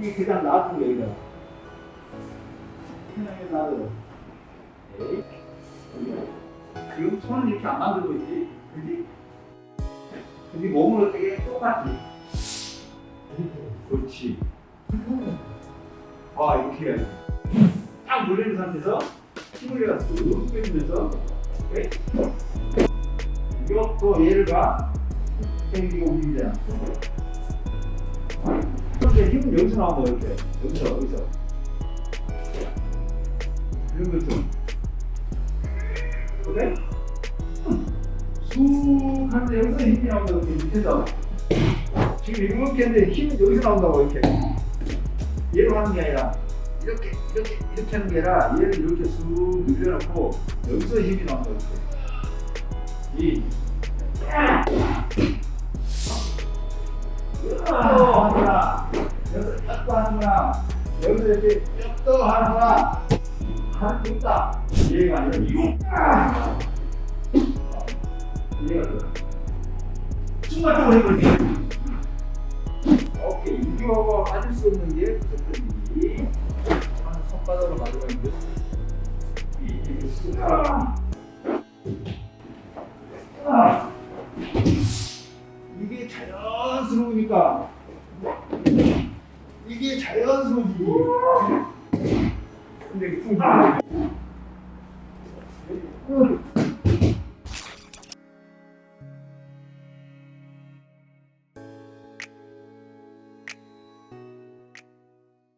이게 그냥 놔둔 거야 여기다 그냥 놔둬 에이 지금 손을 이렇게 안 만들고 있지? 그지? 근데 몸은 어떻게 똑같지 그렇지. 아 이렇게 해야지. 딱 물리는 상태에서 힘을 내가 쑥 빼주면서 오케이? 이것도 얘를 봐. 당기고 움직이잖아 이렇게 힘은 여기서 나온 거 이렇게 여기서 여기서. 이런 것도 그래? 쑥 하는데 여기서 힘이 나온다고 이렇게 밑에서. 지금 이렇게 했는데 힘은 여기서 나온다고 이렇게. 얘로 하는 게 아니라 이렇게 이렇게 이렇게 하는 게 아니라 얘를 이렇게 쑥 늘려놓고 여기서 힘이 나온다고 이렇게. 이 하는구나. 여기서 이렇게 또 하는구나. 하는 게 있다. 이해가 아니라. 이해가 돼. 순간적으로 해버리게. 오케이. 이거하고 빠질 수 없는 게 무슨 한 손바닥으로 가져가 있는데. 이게 쑥. 아. 이게 자연스러우니까 이게 자연스러우지 근데 쿵